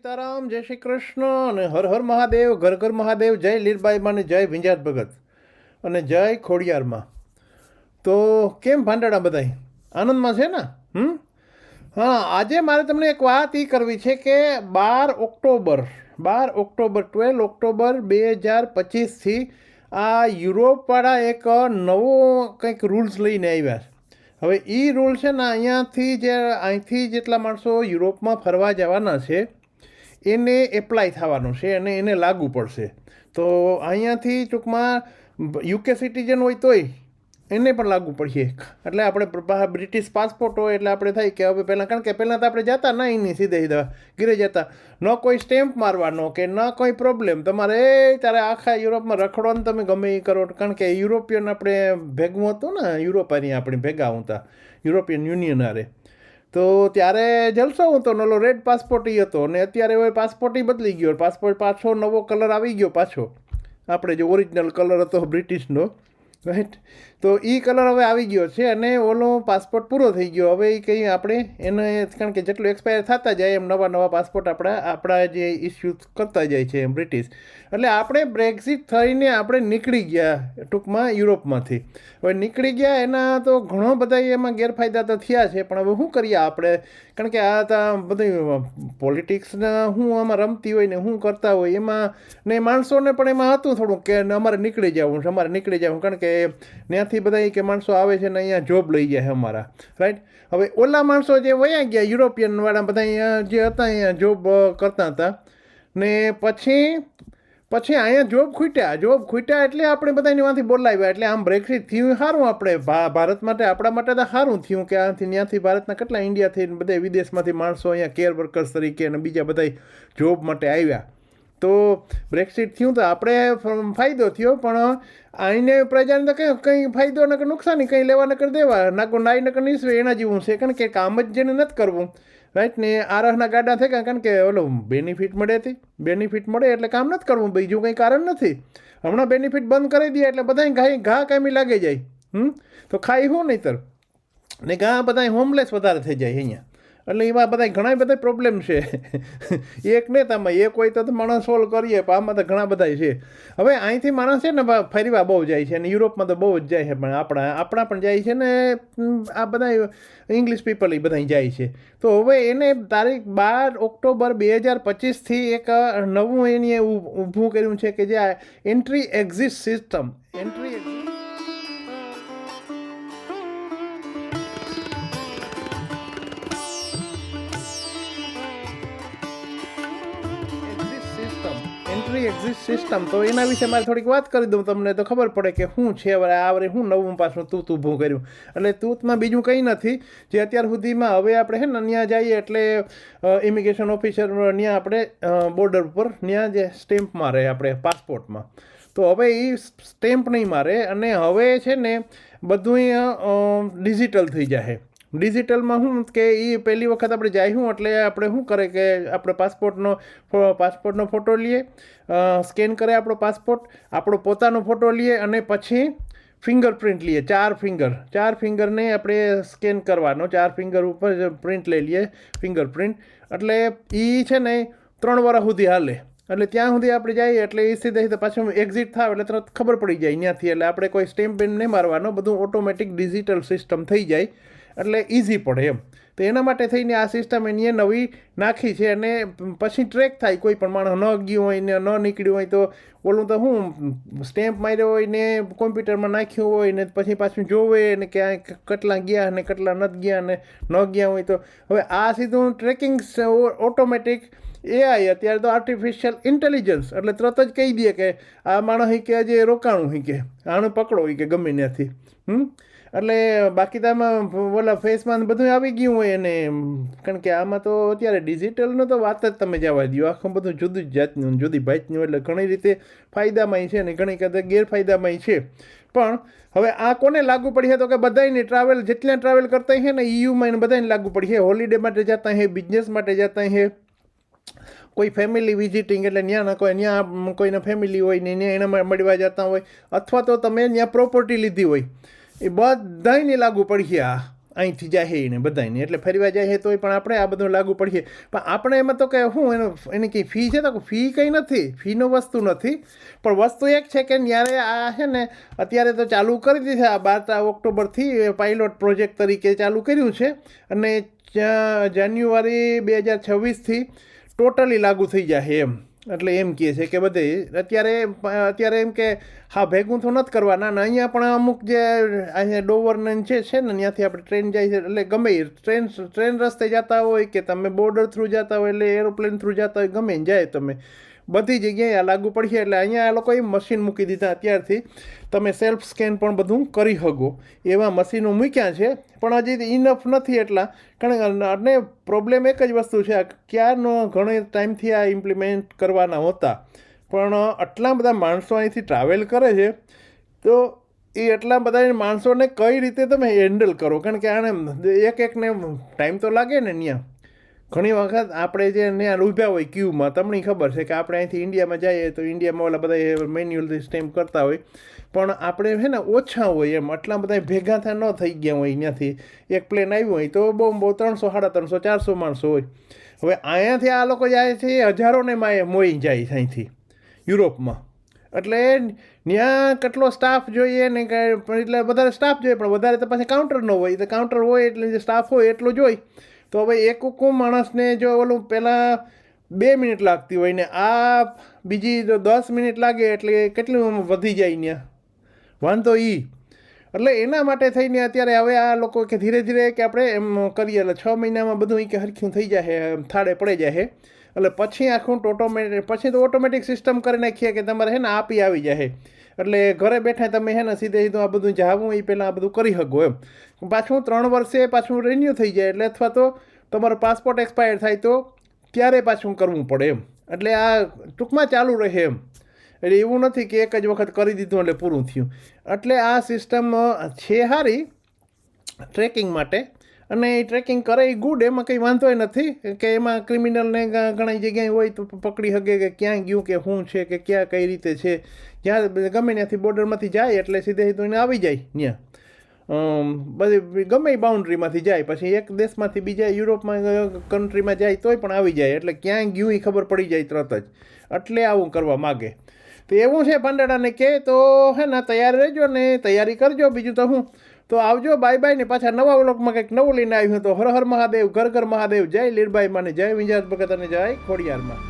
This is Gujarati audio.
સીતારામ, જય શ્રી કૃષ્ણ અને હર હર મહાદેવ, ઘર ઘર મહાદેવ, જય લીરબાઈમાં અને જય વિંજાત ભગત અને જય ખોડિયારમાં તો કેમ ભાંડાડા બધાય? આનંદમાં છે ને? હમ? હા, આજે મારે તમને એક વાત એ કરવી છે કે બાર ઓક્ટોબર બાર ઓક્ટોબર, ટ્વેલ્વ ઓક્ટોબર બે હજાર પચીસથી આ યુરોપવાળા એક નવો કંઈક રૂલ્સ લઈને આવ્યા છે. હવે એ રૂલ છે ને, અહીંયાથી જે, અહીંથી જેટલા માણસો યુરોપમાં ફરવા જવાના છે એને એપ્લાય થવાનું છે અને એને લાગુ પડશે. તો અહીંયાથી ટૂંકમાં યુકે સિટીઝન હોય તોય એને પણ લાગુ પડશે એટલે આપણે બ્રિટિશ પાસપોર્ટ હોય એટલે આપણે થાય કે હવે પહેલાં, કારણ કે પહેલાં તો આપણે જતા ના એની સીધે સીધા ઘીરે જતા. ન કોઈ સ્ટેમ્પ મારવાનો કે ન કોઈ પ્રોબ્લેમ તમારે એ તારે આખા યુરોપમાં રખડો ને તમે ગમે એ કરો. કારણ કે યુરોપિયન આપણે ભેગું હતું ને, યુરોપ યુરોપાની આપણે ભેગા હતા. યુરોપિયન યુનિયન હારે. તો ત્યારે જલસો હતો નલો રેડ પાસપોર્ટ ઈ હતો. ને અત્યારે હવે પાસપોર્ટ એ બદલી ગયો. પાસપોર્ટ પાછો નવો કલર આવી ગયો પાછો. આપણે જે ઓરિજિનલ કલર હતો, બ્રિટિશનો. રાઈટ તો એ કલર હવે આવી ગયો છે અને ઓલો પાસપોર્ટ પૂરો થઈ ગયો. હવે એ કંઈ આપણે એને કારણ કે જેટલું એક્સપાયર થતા જાય એમ નવા નવા પાસપોર્ટ આપણા આપણા જે ઇસ્યુ કરતા જાય છે એમ બ્રિટિશ એટલે આપણે બ્રેક્ઝિટ થઈને આપણે નીકળી ગયા ટૂંકમાં યુરોપમાંથી. હવે નીકળી ગયા એના તો ઘણો બધા એમાં ગેરફાયદા તો થયા છે, પણ હવે શું કરીએ આપણે? કારણ કે આ તો બધું પોલિટિક્સના હું આમાં રમતી હોય ને હું કરતા હોય, એમાં ને માણસોને પણ એમાં હતું થોડુંક કે અમારે નીકળી જવું છે, અમારે નીકળી જવું. કારણ કે ત્યાંથી બધા કે માણસો આવે છે ને અહીંયા જોબ લઈ જાય અમારા. રાઈટ હવે ઓલા માણસો જે વયા ગયા યુરોપિયન વાળા બધા અહીંયા જે હતા, અહીંયા જોબ કરતા હતા, ને પછી પછી અહીંયા જોબ ખૂટ્યા. જોબ ખૂટ્યા એટલે આપણે બધા એમાંથી બોલાવ્યા. એટલે આમ બ્રેક્સિટ થયું સારું આપણે. ભારત માટે, આપણા માટે તો સારું થયું કે આથી ત્યાંથી ભારતના કેટલા ઇન્ડિયાથી બધા વિદેશમાંથી માણસો અહીંયા કેર વર્કર્સ તરીકે અને બીજા બધા જોબ માટે આવ્યા. તો બ્રેક્સિટ થયું તો આપણે ફાયદો થયો, પણ આઈને પ્રજાને તો કંઈ કંઈ ફાયદો નકર નુકસાની કંઈ લેવા નકર દેવા? નાકો નાઈ નકર નીસવે, એના જેવું છે. કારણ કે કામ જ જેને નથી કરવું. રાઈટ ને આરહના ગાડા થઈ ગયા કારણ કે ઓલો બેનિફિટ મળે હતી બેનિફિટ મળે એટલે કામ નથી કરવું. બીજું કંઈ કારણ નથી. હમણાં બેનિફિટ બંધ કરી દે એટલે બધા ઘા ઘા કામી લાગી જાય. હમ? તો ખાઈ હું નહીતર? ને ઘા બધા હોમલેસ વધારે થઈ જાય અહીંયા. એટલે એમાં બધા ઘણા બધા પ્રોબ્લેમ છે. એક ને તમે, એક હોય તો માણસ સોલ્વ કરીએ, પણ આમાં તો ઘણા બધા છે. હવે અહીંથી માણસ છે ને ફરવા બહુ જાય છે, અને યુરોપમાં તો બહુ જ જાય છે, પણ આપણા આપણા પણ જાય છે ને આ બધા ઇંગ્લિશ પીપલ એ બધા જાય છે. તો હવે એને તારીખ બાર ઓક્ટોબર બે હજાર પચીસથી એક નવું એની ઊભું કર્યું છે કે જે આ entry exit system entry system entry exit system તો એના વિશે મારે થોડીક વાત કરી દઉં તમને તો ખબર પડે કે શું છે, હવે આ વરે નવું પાછું તૂત ઊભું કર્યું. એટલે તૂતમાં બીજું કંઈ નથી, જે અત્યાર સુધીમાં હવે આપણે છે ને ત્યાં જઈએ એટલે ઇમિગ્રેશન ઓફિસર ત્યાં આપણે બોર્ડર ઉપર ત્યાં જે સ્ટેમ્પ મારે આપણે પાસપોર્ટમાં તો હવે એ સ્ટેમ્પ નહીં મારે અને હવે છે ને બધું ડિજિટલ થઈ જાય ડિજિટલમાં શું કે એ પહેલી વખત આપણે જાય શું એટલે આપણે શું કરે કે આપણે પાસપોર્ટનો પાસપોર્ટનો ફોટો લઈએ સ્કેન કરે આપણો પાસપોર્ટ, આપણો પોતાનો ફોટો લઈએ અને પછી ફિંગરપ્રિન્ટ લઈએ, ચાર ફિંગર. ચાર ફિંગરને આપણે સ્કેન કરવાનો, ચાર ફિંગર ઉપર પ્રિન્ટ લઈ લઈએ, ફિંગરપ્રિન્ટ. એટલે એ છે ને ત્રણ વર્ષ સુધી હાલે. એટલે ત્યાં સુધી આપણે જઈએ, એટલે એ સીધે સીધે પાછું એક્ઝિટ થાય એટલે તરત ખબર પડી જાય ત્યાંથી એટલે આપણે કોઈ સ્ટેમ્પ પેન નહીં મારવાનો, બધું ઓટોમેટિક ડિજિટલ સિસ્ટમ થઈ જાય. એટલે ઇઝી પડે એમ. તો એના માટે થઈને આ સિસ્ટમ એની નવી નાખી છે અને પછી ટ્રેક થાય કોઈ પણ માણસ, ન ગયું હોય ને ન નીકળ્યું હોય તો ઓલું તો શું સ્ટેમ્પ માર્યો હોય ને કોમ્પ્યુટરમાં નાખ્યું હોય ને પછી પાછું જોવે ને ક્યાંય કેટલા ગયા ને કેટલા નથી ગયા ને ન ગયા હોય તો. હવે આ સીધું ટ્રેકિંગ ઓટોમેટિક એઆઈ અત્યારે તો આર્ટિફિશિયલ ઇન્ટેલિજન્સ એટલે તરત જ કહી દે કે આ માણસ કે આજે રોકાણું હોય કે આણું પકડો હોય કે ગમે ત્યાંથી. હમ? એટલે બાકી તો આમાં ઓલા ફેસમાં બધું આવી ગયું હોય એને કારણ કે આમાં તો અત્યારે ડિજિટલનો તો વાત જ તમે જવા દો આખું બધું જુદી જ જાતનું, જુદી ભાતનું, એટલે ઘણી રીતે ફાયદામાંય છે ને ઘણી કદાચ ગેરફાયદામાંય છે. પણ હવે આ કોને લાગુ પડી છે? તો કે બધાને ટ્રાવેલ જેટલા ટ્રાવેલ કરતા છે ને ઈયુમાં એને બધાને લાગુ પડી છે. હોલિડે માટે જતા છે બિઝનેસ માટે જતા છે કોઈ ફેમિલી વિઝિટિંગ એટલે ત્યાંના કોઈ ત્યાં કોઈના ફેમિલી હોય ને ત્યાં એના મળવા જતા હોય, અથવા તો તમે ત્યાં પ્રોપર્ટી લીધી હોય. એ બધાને લાગુ પડશે આ અહીંથી જાય એને બધાને એટલે ફરવા જાય તોય પણ આપણે આ બધું લાગુ પડીએ. પણ આપણે એમાં તો કે શું એનો, એની કંઈ ફી છે તો ફી કંઈ નથી. ફીનો વસ્તુ નથી. પણ વસ્તુ એક છે કે જ્યારે આ છે ને, અત્યારે તો ચાલુ કરી દીધી આ બાર ઓક્ટોબરથી પાઇલોટ પ્રોજેક્ટ તરીકે ચાલુ કર્યું છે. અને જાન્યુઆરી બે હજાર છવ્વીસથી ટોટલી લાગુ થઈ જાય એમ. એટલે એમ કહે છે કે બધે, અત્યારે અત્યારે એમ કે, હા, ભેગું તો નથી કરવાના ને અહીંયા પણ અમુક જે, અહીંયા ડોવરને છે છે ને, ત્યાંથી આપણે ટ્રેન જાય છે, એટલે ગમે ટ્રેન ટ્રેન રસ્તે જતા હોય કે તમે બોર્ડર થ્રુ જતા હોય, એટલે એરોપ્લેન થ્રુ જતા હોય, ગમે જાય તમે. બધી જગ્યાએ આ લાગુ પડશે એટલે અહીંયા આ લોકોએ મશીન મૂકી દીધા અત્યારથી. તમે સેલ્ફ સ્કેન પણ બધું કરી શકો. એવા મશીનો મૂક્યા છે, પણ હજી ઇનફ નથી એટલા. કારણ અને પ્રોબ્લેમ એક જ વસ્તુ છે ક્યારનો ઘણો ટાઈમથી આ ઇમ્પ્લિમેન્ટ કરવાના હતા. પણ આટલા બધા માણસો અહીંથી ટ્રાવેલ કરે છે, તો એ એટલા બધા માણસોને કઈ રીતે તમે હેન્ડલ કરો? કારણ કે આને એક એકને ટાઈમ તો લાગે ને ત્યાં. ઘણી વખત આપણે જે ત્યાં ઊભા હોય ક્યુમાં, તમને ખબર છે કે આપણે અહીંથી ઇન્ડિયામાં જઈએ તો ઇન્ડિયામાં ઓલા બધા મેન્યુઅલથી સ્ટેમ્પ કરતા હોય. પણ આપણે છે ને ઓછા હોય એમ, આટલા બધા ભેગા થયા ન થઈ ગયા હોય અહીંયાથી એક પ્લેન આવ્યું હોય તો બહુ બહુ ત્રણસો, સાડા ત્રણસો, ચારસો માણસો હોય. હવે અહીંયાથી આ લોકો જાય છે હજારોને માએ મોઈ જાય છે અહીંથી, યુરોપમાં. એટલે ત્યાં કેટલો સ્ટાફ જોઈએ ને કાંઈ એટલે વધારે સ્ટાફ જોઈએ, પણ વધારે તો પાસે કાઉન્ટર ન હોય. તો કાઉન્ટર હોય એટલે જે સ્ટાફ હોય એટલો જ હોય. તો હવે એક હુકુમ માણસને જો ઓલું પહેલાં બે મિનિટ લાગતી હોય ને આ બીજી જો દસ મિનિટ લાગે એટલે કેટલું વધી જાય ત્યાં વાંધો ઈ. એટલે એના માટે થઈને અત્યારે હવે આ લોકો કે ધીરે ધીરે કે આપણે એમ કરીએ, એટલે છ મહિનામાં બધું કે હરખ્યું થઈ જાય થાળે પડી જાય એટલે પછી આખું ઓટોમેટિક પછી તો ઓટોમેટિક સિસ્ટમ કરી નાખીએ કે તમારે હે ને આપી આવી જાય. એટલે ઘરે બેઠા તમે હે ને સીધે સીધું આ બધું જાવું એ પહેલાં આ બધું કરી શકો એમ. પાછું ત્રણ વર્ષે પાછું રિન્યૂ થઈ જાય એટલે અથવા તો તમારો પાસપોર્ટ એક્સપાયર થાય તો ત્યારે પાછું કરવું પડે એમ. એટલે આ ટૂંકમાં ચાલુ રહે એમ. એટલે એવું નથી કે એક જ વખત કરી દીધું એટલે પૂરું થયું. એટલે આ સિસ્ટમ છે સારી ટ્રેકિંગ માટે અને એ ટ્રેકિંગ કરે એ ગુડ એમાં કંઈ વાંધો નથી કે એમાં ક્રિમિનલને ઘણી જગ્યાએ હોય તો પકડી શકે કે ક્યાં ગયું કે શું છે કે ક્યાં કઈ રીતે છે. જ્યાં ગમે ત્યાંથી બોર્ડરમાંથી જાય એટલે સીધે સીધું એને આવી જાય ત્યાં બધી ગમે બાઉન્ડ્રીમાંથી જાય, પછી એક દેશમાંથી બીજા યુરોપમાં કન્ટ્રીમાં જાય તોય પણ આવી જાય, એટલે ક્યાંય ગયું એ ખબર પડી જાય તરત જ. એટલે આવું કરવા માગે. તો એવું છે પાંદડાને કે તો, હે ને, તૈયાર રહેજો ને તૈયારી કરજો, બીજું તો હું તો આવજો, બાય બાય ને પાછા નવા વ્લોગમાં કંઈક નવું લઈને આવ્યું તો. હર હર મહાદેવ, ઘર ઘર મહાદેવ. જય લીરબાઈ માને, જય વિંજાત ભગત અને જય ખોડિયારમાં.